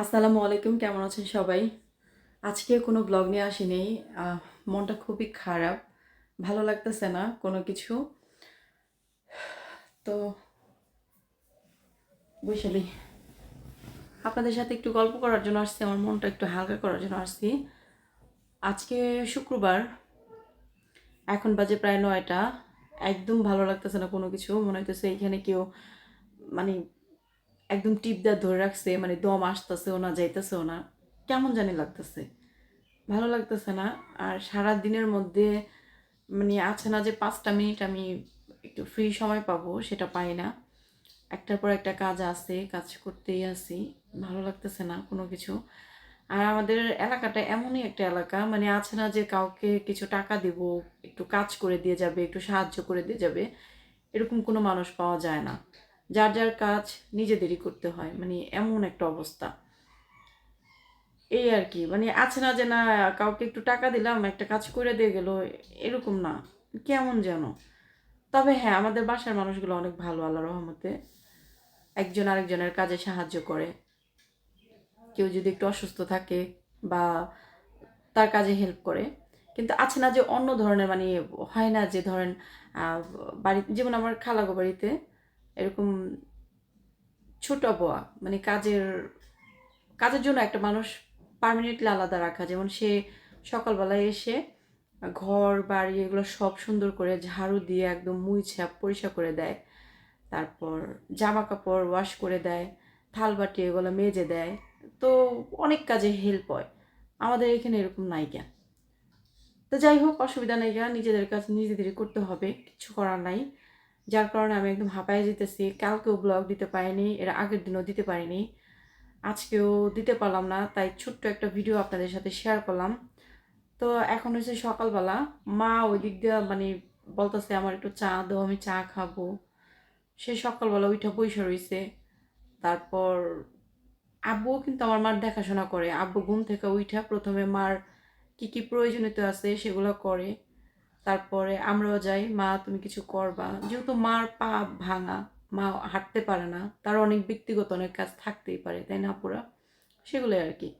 আসসালামু আলাইকুম, কেমন আছেন সবাই? আজকে কোনো ব্লগ নিয়ে আসিনি। মনটা খুবই খারাপ, ভালো লাগতেছে না কোনো কিছু। তো বৈশালী আপনাদের সাথে একটু গল্প করার জন্য আসছি, আমার মনটা একটু হালকা করার জন্য আসছি। আজকে শুক্রবার, এখন বাজে প্রায় নয়টা। একদম ভালো লাগতেছে না কোনো কিছু, মনে হইতেছে এখানে কেউ মানে একদম টিপ দেওয়া ধরে রাখছে মানে দম আসতেছেও না, যাইতেছেও না। কেমন জানি লাগতেছে। ভালো লাগতেছে না। আর সারা দিনের মধ্যে মানে আছে না যে পাঁচটা মিনিট আমি একটু ফ্রি সময় পাবো, সেটা পাই না। একটার পর একটা কাজ আছে, কাজ করতেই আছি। ভালো লাগতেছে না কোনো কিছু। আর আমাদের এলাকাটা এমনই একটা এলাকা মানে আছে না যে কাউকে কিছু টাকা দিব, একটু কাজ করে দিয়ে যাবে, একটু সাহায্য করে দিয়ে যাবে, এরকম কোনো মানুষ পাওয়া যায় না। যার যার কাজ নিজেদেরই করতে হয়। মানে এমন একটা অবস্থা। এই আর কি। মানে আছে না যে, না, কাউকে একটু টাকা দিলাম, একটা কাজ করে দিয়ে গেল। এরকম না। কেমন যেন। তবে হ্যাঁ আমাদের বাসার মানুষগুলো অনেক ভালো আল্লাহ রহমতে। একজন আরেকজনের কাজে সাহায্য করে। কেউ যদি একটু অসুস্থ থাকে বা তার কাজে হেল্প করে। কিন্তু আছে না যে, অন্য ধরনের মানে হয় না যে, ধরেন বাড়ি যেমন আমার খালাগো বাড়িতে এরকম ছোট বোয়া মানে কাজের কাজের জন্য একটা মানুষ পার্মানেন্টলি আলাদা রাখা। যেমন সে সকালবেলায় এসে ঘর, বাড়ি এগুলো সব সুন্দর করে ঝাড়ু দিয়ে একদম মুইছা, পরিষ্কার করে দেয়। তারপর জামা কাপড় ওয়াশ করে দেয় থাল বাটি এগুলো মেজে দেয়। তো অনেক কাজে হেল্প হয়। আমাদের এখানে এরকম নাই নাইকা তো যাই হোক, অসুবিধা নাই গা নিজেদের কাজ নিজেদেরই করতে হবে, কিছু করার নাই। যার কারণে আমি একদম হাঁপায় যেতেছি। কালকেও ব্লগ দিতে পারিনি, এর আগের দিনও দিতে পারিনি। আজকেও দিতে পারলাম না, তাই ছোট্ট একটা ভিডিও আপনাদের সাথে শেয়ার করলাম। তো এখন হচ্ছে সকালবেলা। মা ওই দিক দিয়ে মানে বলতেছে, আমার একটু চা দাও, আমি চা খাব। সে সকালবেলা ওইটা বইসা রইছে। তারপর আব্বুও কিন্তু আমার মার দেখাশোনা করে। আব্বু ঘুম থেকে উঠা প্রথমে মার কি কি প্রয়োজনীয়তা আছে সেগুলো করে। তারপরে আমরাও যাই, মা, তুমি কিছু করবা। যেহেতু মার পা ভাঙা, মা হাঁটতে পারে না, তার অনেক ব্যক্তিগত অনেক কাজ থাকতেই পারে, তাই না পুরা সেগুলোই আর কি।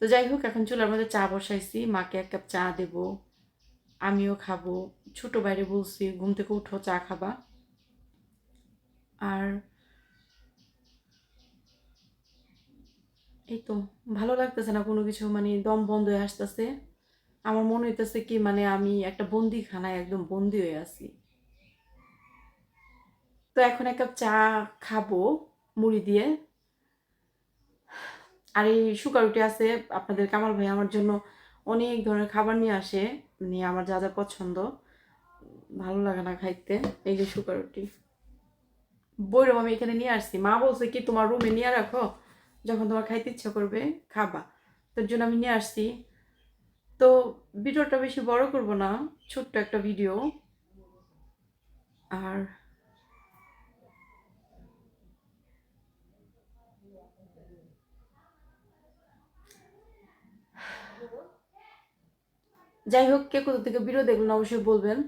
তো যাই হোক, এখন চুলার মধ্যে চা বসাইছি, মাকে এক কাপ চা দেব, আমিও খাব। ছোট বাইরে বলছি, ঘুম থেকে উঠো, চা খাবা। আর এই তো, ভালো লাগতেছে না কোনো কিছু মানে দম বন্ধ হয়ে আসতেছে। আমার মনে হইতেছে কি মানে আমি একটা বন্দিখানায় একদম বন্দি হয়ে আছি। তো এখন এক কাপ চা খাব, মুড়ি দিয়ে। আর এই শুকার রুটি আছে, আপনাদের কামাল ভাই আমার জন্য অনেক ধরনের খাবার নিয়ে আসে নিয়ে আমার যা যা পছন্দ। ভালো লাগে না খাইতে, এই যে শুকার রুটি। বৈরম আমি এখানে নিয়ে আসছি। মা বলছে কি, তোমার রুমে নিয়ে রাখো, যখন তোমার খাইতে ইচ্ছা করবে, খাবা। তোর জন্য আমি নিয়ে আসছি। তো ভিডিওটা বেশি বড় করব না, ছোট্ট একটা ভিডিও। আর যাই হোক, কে কোথা থেকে ভিডিও দেখলেন অবশ্যই বলবেন।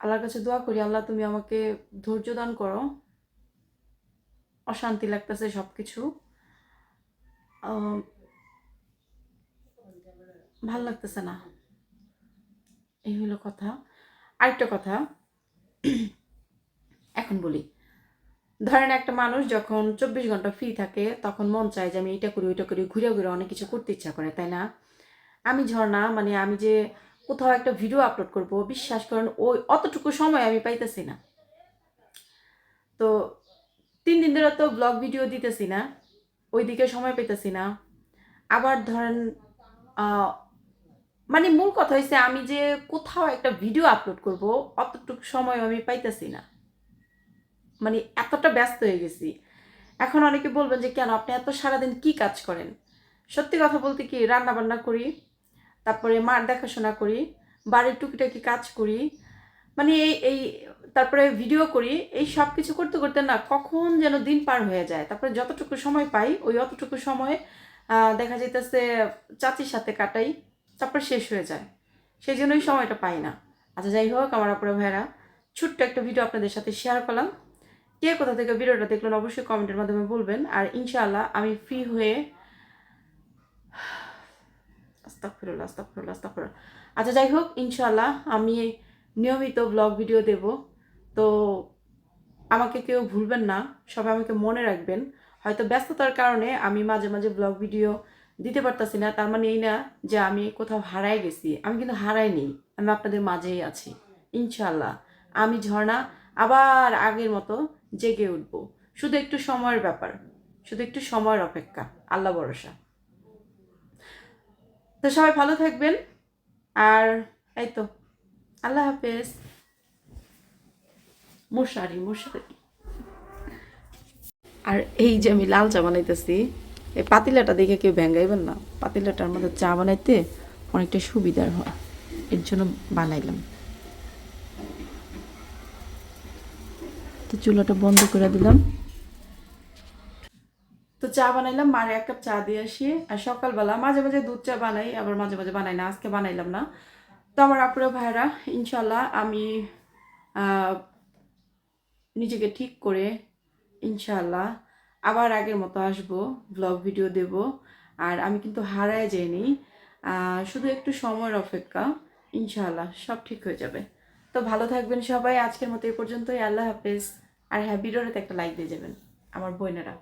আল্লাহর কাছে দোয়া করি, আল্লাহ তুমি আমাকে ধৈর্য দান করো। অশান্তি লাগতেছে সব কিছু ভালো লাগতেছে না। এই হলো কথা। আরেকটা কথা। এখন বলি। ধরেন একটা মানুষ যখন চব্বিশ ঘণ্টা ফ্রি থাকে, তখন মন চায় যে আমি এটা করি, ওইটা করি, ঘুরে ঘুরে অনেক কিছু করতে ইচ্ছা করে, তাই না? আমি ঝর্ণা মানে আমি যে কোথাও একটা ভিডিও আপলোড করব, বিশ্বাস করেন, ওই অতটুকু সময় আমি পাইতেছি না। তো তিন দিন ধরে তো ব্লগ ভিডিও দিতেছি না। ওইদিকে সময় পেতেছি না। আবার ধরেন মানে মূল কথা হয়েছে আমি যে কোথাও একটা ভিডিও আপলোড করব, অতটুকু সময় আমি পাইতেছি না। মানে এতটা ব্যস্ত হয়ে গেছি। এখন অনেকে বলবেন যে, কেন আপনি এত সারাদিন কি কাজ করেন? সত্যি কথা বলতে কি রান্না বান্না করি, তারপরে মার দেখাশোনা করি, বাড়ির টুকিটাকি কাজ করি। মানে এই এই তারপরে ভিডিও করি, এই সব কিছু করতে করতে না কখন যেন দিন পার হয়ে যায়। তারপরে যতটুকু সময় পাই, ওই অতটুকু সময় দেখা যাইতেছে চাচির সাথে কাটাই, তারপর শেষ হয়ে যায়। সেই জন্যই সময়টা পাই না। আচ্ছা যাই হোক, আমার আপুরা ভাইরা ছোট্ট একটা ভিডিও আপনাদের সাথে শেয়ার করলাম। কে কোথা থেকে ভিডিওটা দেখলেন অবশ্যই কমেন্টের মাধ্যমে বলবেন। আর ইনশাআল্লাহ আমি ফ্রি হয়ে আস্তাগফিরুল্লাহ আস্তাগফিরুল্লাহ আস্তাগফিরুল্লাহ। আচ্ছা যাই হোক, ইনশাআল্লাহ আমি নিয়মিত ব্লগ ভিডিও দেব। তো আমাকে কেউ ভুলবেন না, সবাই আমাকে মনে রাখবেন। হয়তো ব্যস্ততার কারণে আমি মাঝে মাঝে ব্লগ ভিডিও দিতে পারতাছি না, তার মানে এই না যে আমি কোথাও হারাই গেছি। আমি কিন্তু হারাইনি আমি আপনাদের মাঝেই আছি ইনশাল্লাহ আমি ঝর্ণা, আবার আগের মতো জেগে উঠব। শুধু একটু সময়ের ব্যাপার, শুধু একটু সময়ের অপেক্ষা, আল্লাহ ভরসা। তো সবাই ভালো থাকবেন, আর এই তো, আল্লাহ হাফেজ। মশারি মশারি। আর এই যে আমি লাল চা বানাইতেছি, এই পাতিলাটা দেখে কেউ ভেঙ্গাইবেন না। পাতিলাটার মধ্যে চা বানাইতে অনেকটা সুবিধার হয়। এর জন্য বানাইলাম। তো চুলাটা বন্ধ করে দিলাম। তো চা বানাইলাম, মারে এক কাপ চা দিয়ে আসি। আর সকালবেলা মাঝে মাঝে দুধ চা বানাই, আবার মাঝে মাঝে বানাই না, আজকে বানাইলাম না। তো আমার আপুরা ভাইরা ইনশাল্লাহ আমি নিজেকে ঠিক করে ইনশাল্লাহ আবার আগের মতো আসব ব্লগ ভিডিও দেব। আর আমি কিন্তু হারায় যাইনি শুধু একটু সময়ের অপেক্ষা ইনশাল্লাহ সব ঠিক হয়ে যাবে। তো ভালো থাকবেন সবাই, আজকের মতো এই পর্যন্তই, আল্লাহ হাফেজ। আর হ্যাঁ ভিডিওটাতে একটা লাইক দিয়ে যাবেন, আমার বোনেরা।